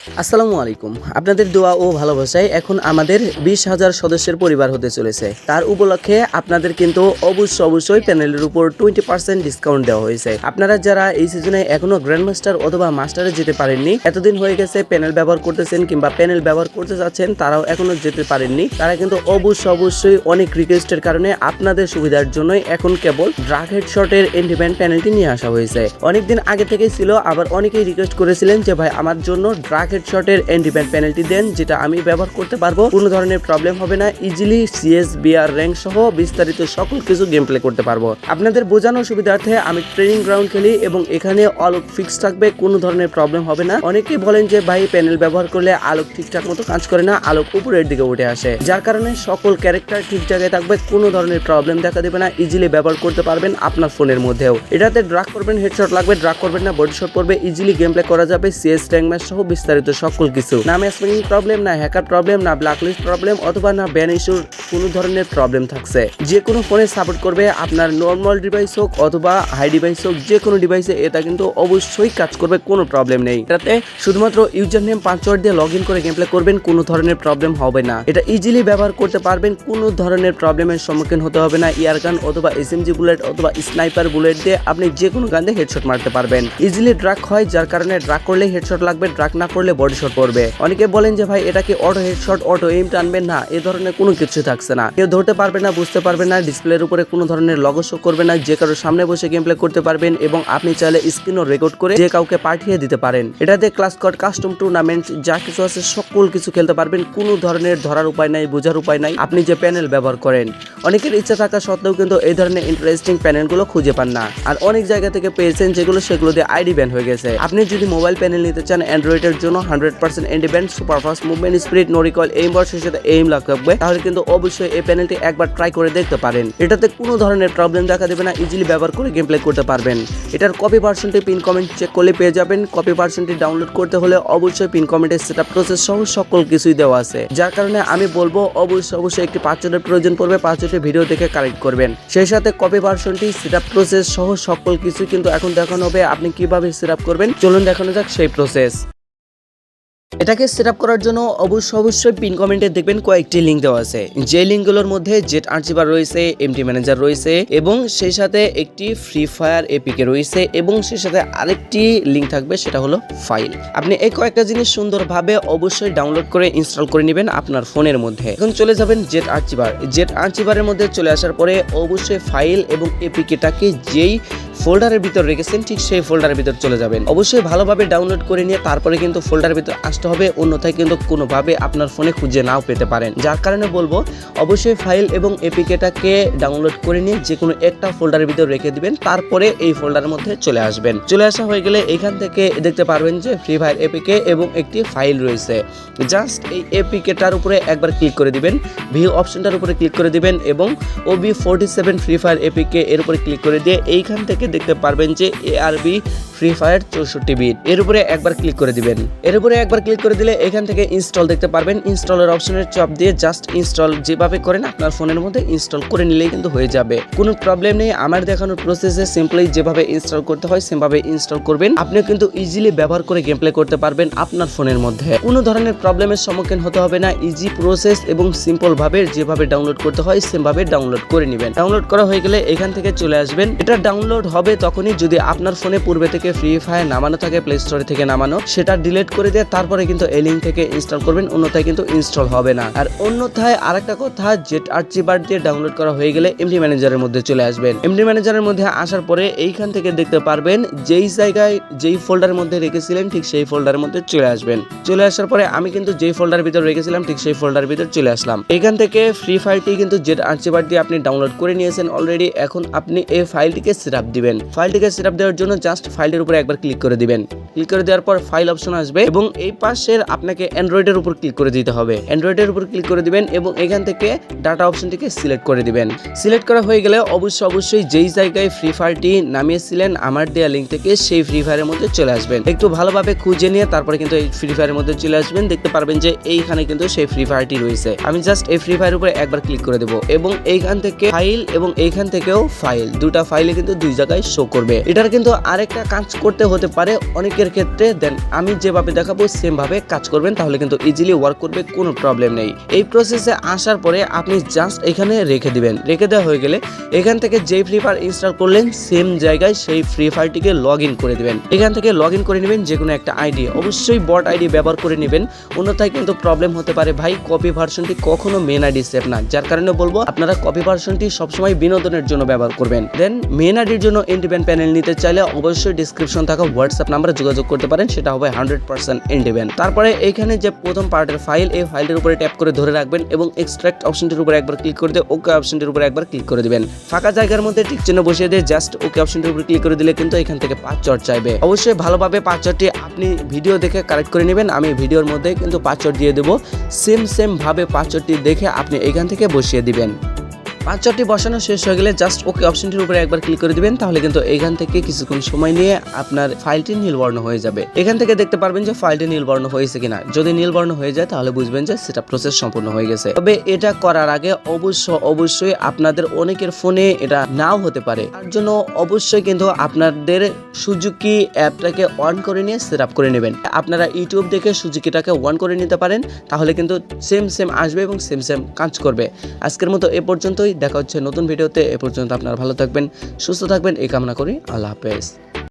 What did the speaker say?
আসসালামু আলাইকুম। আপনাদের দোয়া ও ভালোবাসায় এখন আমাদের বিশ হাজার সদস্যের পরিবার হতে চলেছে। তার উপলক্ষে আপনাদের কিন্তু অবশ্য অবশ্যই প্যানেলের উপর টোয়েন্টি পার্সেন্ট ডিসকাউন্ট দেওয়া হয়েছে। আপনারা যারা এই সিজনে এখনও গ্র্যান্ড মাস্টার অথবা মাস্টারে যেতে পারেননি, এতদিন হয়ে গেছে প্যানেল ব্যবহার করতেছেন কিংবা প্যানেল ব্যবহার করতে যাচ্ছেন, তারাও এখনও যেতে পারেননি। তারা কিন্তু অবশ্য অবশ্যই অনেক রিকোয়েস্টের কারণে আপনাদের সুবিধার জন্যই এখন কেবল ড্রাগ হেডশটের ইন্ডিপেন্ডেন্ট প্যানেলটি নিয়ে আসা হয়েছে। অনেকদিন আগে থেকেই ছিল, আবার অনেকেই রিকোয়েস্ট করেছিলেন যে, ভাই, আমার জন্য ড্রাগ হেডশটের ইন্ডিপেন্ডেন্ট প্যানেলটি দেন, যেটা আমি ব্যবহার করতে পারব। কোনো ধরনের প্রবলেম হবে না ইজিলি সিএস বিআর র্যাঙ্ক সহ বিস্তারিত সকল কিছু গেম প্লে করতে পারব। আপনাদের বোঝানোর সুবিধার্থে আমি ট্রেনিং গ্রাউন্ড খেলি এবং এখানে আলোক ফিক্স থাকবে, কোনো ধরনের প্রবলেম হবে না। অনেকেই বলেন যে, ভাই প্যানেল ব্যবহার করলে আলোক ঠিকঠাক মতো কাজ করে না, আলোক উপরের দিকে উঠে আসে। যার কারণে সকল ক্যারেক্টার ঠিক জায়গায় থাকবে, কোনো ধরনের প্রবলেম দেখা দেবে না ইজিলি ব্যবহার করতে পারবেন আপনার ফোনের মধ্যেও। এটাতে ড্রাগ করবেন হেডশট লাগবে ড্রাগ করবেন না বডি শট পড়বে ইজিলি গেম প্লে করা যাবে সিএস র্যাঙ্ক ম্যাচ সহ বিস্তারিত সকল কিছু। না ম্যাচমেকিং প্রবলেম না হ্যাকার প্রবলেম না ব্ল্যাকলিস্ট প্রবলেম অথবা না ব্যান ইস্যুর কোনো ধরনের প্রবলেম থাকছে। যে কোনো ফোনে সাপোর্ট করবে আপনার নর্মাল ডিভাইস হোক অথবা হাই ডিভাইস হোক, যে কোনো ডিভাইসে এটা কিন্তু অবশ্যই কাজ করবে, কোনো প্রবলেম নেই। এটাতে শুধুমাত্র ইউজার নেম পাসওয়ার্ড দিয়ে লগ ইন করে গেম প্লে করবেন, কোনো ধরনের প্রবলেম হবে না। এটা ইজিলি ব্যবহার করতে পারবেন, কোনো ধরনের প্রবলেমের সম্মুখীন হতে হবে না ইয়ার গান অথবা এসএমজি বুলেট অথবা স্নাইপার বুলেট দিয়ে আপনি যে কোনো গান দিয়ে হেডশট মারতে পারবেন। ইজিলি ড্রাগ হয়, যার কারণে ড্রাগ করলে হেডশট লাগবে ড্রাগ না করলে বডি শট পড়বে অনেকে বলেন যে, ভাই, এটা কি অটো হেডশট অটো এম টানবেন? না, এ ধরনের কোনো কিছু থাকছে না। কেউ ধরতে পারবে না, বুঝতে পারবে না ডিসপ্লের উপরে কোনো ধরনের লগো শো করবে না, যে কারোর সামনে বসে গেম প্লে করতে পারবেন এবং আপনি চাইলে স্ক্রিনও রেকর্ড করে যে কাউকে পাঠিয়ে দিতে পারেন। এটাতে ক্লাস কট কাস্টম টুর্নামেন্ট যা কিছু আছে, সকল কিছু খেলতে পারবেন। কোনো ধরনের ধরার উপায় নাই, বোঝার উপায় নাই, আপনি যে প্যানেল ব্যবহার করেন। অনেকের ইচ্ছা থাকা সত্ত্বেও কিন্তু এই ধরনের ইন্টারেস্টিং প্যানেলগুলো খুঁজে পান না। আর অনেক জায়গা থেকে পেয়েছেন যেগুলো, সেগুলো দিয়ে আইডি ব্যান হয়ে গেছে। আপনি যদি মোবাইল প্যানেল নিতে চান অ্যান্ড্রয়েডের জন্য hundred percent independent superfast movement speed no recoil aim বর্ষের সাথে এইম লাগবে তাহলে কিন্তু অবশ্যই এই প্যানেলটি একবার ট্রাই করে দেখতে পারেন। এটাতে কোনো ধরনের প্রবলেম দেখা দেবে না ইজিলি ব্যবহার করে গেম প্লে করতে পারবেন। এটার কপি ভার্সনটি পিন কমেন্ট চেক করলে পেয়ে যাবেন। কপি ভার্সনটি ডাউনলোড করতে হলে অবশ্যই পিন কমেন্টের সেটা প্রসেস সহ সকল কিছুই দেওয়া আছে। যার কারণে আমি বলব, অবশ্যই অবশ্যই একটি পাঁচজনের প্রয়োজন পড়বে পাঁচজনের ভিডিও দেখে কালেক্ট করবেন। সেই সাথে কপি ভার্সনটি সেটা প্রসেস সহ সকল কিছু কিন্তু এখন দেখানো হবে। আপনি কীভাবে সেট করবেন? চলুন দেখানো যাক সেই প্রসেস এটাকে সেট করার জন্য অবশ্যই অবশ্যই পিন কমেন্টে দেখবেন কয়েকটি লিঙ্ক দেওয়া আছে। যে লিঙ্কগুলোর মধ্যে জেট আর্চিভার রয়েছে এমটি ম্যানেজার রয়েছে এবং সেই সাথে একটি ফ্রি ফায়ার এপিকে রয়েছে এবং সেই সাথে আরেকটি লিঙ্ক থাকবে সেটা হলো ফাইল আপনি এই কয়েকটা জিনিস সুন্দরভাবে অবশ্যই ডাউনলোড করে ইনস্টল করে নেবেন আপনার ফোনের মধ্যে। এখন চলে যাবেন জেট আর্চিভার জেট আর্চিভারের মধ্যে চলে আসার পরে অবশ্যই ফাইল এবং এপিকেটাকে যেই ফোল্ডারের ভিতর রেখেছেন, ঠিক সেই ফোল্ডারের ভিতর চলে যাবেন। অবশ্যই ভালোভাবে ডাউনলোড করে নিয়ে তারপরে কিন্তু ফোল্ডারের ভিতর আসতে হবে, অন্যথায় কিন্তু কোনোভাবে আপনার ফোনে খুঁজে নাও পেতে পারেন। যার কারণে বলব, অবশ্যই ফাইল এবং এপিকেটাকে ডাউনলোড করে নিয়ে যে কোনো একটা ফোল্ডারের ভিতর রেখে দিবেন, তারপরে এই ফোল্ডারের মধ্যে চলে আসবেন। চলে আসা হয়ে গেলে এখান থেকে দেখতে পারবেন যে ফ্রি ফায়ার এপিকে এবং একটি ফাইল রয়েছে। জাস্ট এই এপিকেটার উপরে একবার ক্লিক করে দিবেন ভিউ অপশনটার উপরে ক্লিক করে দিবেন এবং OB forty seven free fire APK এর উপরে ক্লিক করে দিয়ে এইখান থেকে দেখতে পারবেন যে এআরবি ফ্রি ফায়ার চৌষট্টি বিট এর উপরে একবার ক্লিক করে দিবেন। এর উপরে একবার ক্লিক করে দিলে এখান থেকে ইনস্টল দেখতে পারবেন। ইনস্টলের অপশনের চাপ দিয়ে জাস্ট ইনস্টল যেভাবে করেন আপনার ফোনের মধ্যে ইনস্টল করে নিলেই কিন্তু হয়ে যাবে। কোনো প্রবলেম নেই, আমার দেখানোর প্রসেসে সিম্পলি যেভাবে ইনস্টল করতে হয় সেভাবে ইনস্টল করবেন। আপনিও কিন্তু ইজিলি ব্যবহার করে গেম প্লে করতে পারবেন আপনার ফোনের মধ্যে। কোনো ধরনের প্রবলেমের সম্মুখীন হতে হবে না। ইজি প্রসেস এবং সিম্পল ভাবে যেভাবে ডাউনলোড করতে হয়, সেভাবে ডাউনলোড করে নেবেন। ডাউনলোড করা হয়ে গেলে এখান থেকে চলে আসবেন। এটা ডাউনলোড হবে তখনই যদি আপনার ফোনে পূর্বে থেকে ফ্রি ফায়ার নামানো থাকে প্লে স্টোর থেকে নামানো, সেটা ডিলিট করে দিয়ে তারপরে কিন্তু এই লিঙ্ক থেকে ইনস্টল করবেন, অন্যথায় কিন্তু ইনস্টল হবে না। আর অন্যথায় আরেকটা কথা জেট আর্চিবার দিয়ে ডাউনলোড করা হয়ে গেলে এমডি ম্যানেজারের মধ্যে চলে আসবেন। এমডি ম্যানেজারের মধ্যে আসার পরে এইখান থেকে দেখতে পারবেন, যেই জায়গায়, যেই ফোল্ডারের মধ্যে রেখেছিলেন, ঠিক সেই ফোল্ডারের মধ্যে চলে আসবেন। চলে আসার পরে আমি কিন্তু যেই ফোল্ডারের ভিতর রেখেছিলাম, ঠিক সেই ফোল্ডারের ভিতর চলে আসলাম। এখান থেকে ফ্রি ফায়ারটি কিন্তু জেট আর্চিবার দিয়ে আপনি ডাউনলোড করে নিয়েছেন অলরেডি এখন আপনি এই ফাইলটিকে সেটআপ দিবেন। ফাইলটিকে সেটআপ দেওয়ার জন্য জাস্ট ফাইলটির উপরে একবার ক্লিক করে দিবেন। ক্লিক করে দেওয়ার পর ফাইল অপশন আসবে এবং এই পাশের আপনাকে অ্যান্ড্রয়েডের উপর ক্লিক করে দিতে হবে। অ্যান্ড্রয়েডের উপর ক্লিক করে দিবেন এবং এখান থেকে ডাটা অপশনটিকে সিলেক্ট করে দিবেন। সিলেক্ট করা হয়ে গেলে অবশ্যই অবশ্যই যেই জায়গায় ফ্রি ফায়ারটি নামিয়েছিলেন, আমার দেওয়া লিঙ্ক থেকে সেই ফ্রি ফায়ারের মধ্যে চলে আসবেন। একটু ভালোভাবে খুঁজে নিয়ে তারপরে কিন্তু এই ফ্রি ফায়ারের মধ্যে চলে আসবেন। দেখতে পারবেন যে এইখানে কিন্তু সেই ফ্রি ফায়ারটি রয়েছে। আমি জাস্ট এই ফ্রি ফায়ার উপরে একবার ক্লিক করে দেবো এবং এইখান থেকে ফাইল এবং এইখান থেকেও ফাইল দুটা ফাইলে কিন্তু দুই জায়গায় জায়গায় শো করবে। এটার কিন্তু আরেকটা কাজ করতে হতে পারে অনেকের ক্ষেত্রে। দেন আমি যেভাবে দেখাবো সেম ভাবে কাজ করবেন, তাহলে কিন্তু ইজিলি ওয়ার্ক করবে, কোনো প্রবলেম নেই। এই প্রসেসে আসার পরে আপনি জাস্ট এখানে রেখে দিবেন। রেখে দেওয়া হয়ে গেলে এখান থেকে যেই ফ্রি ফায়ার ইনস্টল করলেন সেম জায়গায় সেই ফ্রি ফায়ারটিকে লগ ইন করে দিবেন। এখান থেকে লগ ইন করে নেবেন যে কোনো একটা আইডি অবশ্যই বট আইডি ব্যবহার করে নেবেন। অন্যথায় কিন্তু প্রবলেম হতে পারে ভাই কপি ভার্সনটি কখনো মেন আইডি সেভ না। যার কারণে বলব, আপনারা কপি ভার্সনটি সবসময় বিনোদনের জন্য ব্যবহার করবেন। দেন মেন আইডির জন্য ইন্ডিপেন্ড প্যানেল নিতে চাইলে অবশ্যই ডিসক্রিপশন থাকা হোয়াটসঅ্যাপ নাম্বারে যোগাযোগ করতে পারেন, সেটা হবে হান্ড্রেড পার্সেন্ট ইন্ডিপেন্ড তারপরে এখানে যে প্রথম পার্টের ফাইল এই ফাইলের উপরে ট্যাপ করে ধরে রাখবেন এবং এক্সট্রাক্ট অপশনটির উপরে একবার ক্লিক করে দিয়ে ওকে অপশনটির উপরে একবার ক্লিক করে দিবেন। ফাঁকা জায়গার মধ্যে টিক চিহ্ন বসিয়ে দিয়ে জাস্ট ওকে অপশনটির উপরে ক্লিক করে দিলে কিন্তু এখান থেকে পাঁচচট চাইবে। অবশ্যই ভালোভাবে পাঁচচটটি আপনি ভিডিও দেখে কারেক্ট করে নেবেন, আমি ভিডিওর মধ্যে কিন্তু পাঁচচট দিয়ে দেবো। সেম সেম ভাবে পাঁচচটটি দেখে আপনি এখান থেকে বসিয়ে দিবেন। পাঁচটি বসানো শেষ হয়ে গেলে জাস্ট ওকে অপশনটির উপরে একবার ক্লিক করে দিবেন, তাহলে কিন্তু এখান থেকে কিছুক্ষণ সময় নিয়ে আপনার ফাইলটি নীলবর্ণ হয়ে যাবে। এখান থেকে দেখতে পারবেন যে ফাইলটি নীলবর্ণ হয়েছে কিনা। যদি নীলবর্ণ হয়ে যায়, তাহলে বুঝবেন যে সেটা প্রসেস সম্পূর্ণ হয়ে গেছে। তবে এটা করার আগে অবশ্য, অবশ্যই আপনাদের অনেকের ফোনে এটা নাও হতে পারে। তার জন্য অবশ্যই কিন্তু আপনাদের সুজুকি অ্যাপটাকে অন করে নিয়ে সেট আপ করে নেবেন। আপনারা ইউটিউব দেখে সুজুকিটাকে অন করে নিতে পারেন, তাহলে কিন্তু সেম সেম আসবে এবং সেম সেম কাজ করবে। আজকের মতো এ পর্যন্তই। দেখা হচ্ছে নতুন ভিডিওতে। এ পর্যন্ত আপনারা ভালো থাকবেন, সুস্থ থাকবেন, এই কামনা করি। আল্লাহ হাফেজ।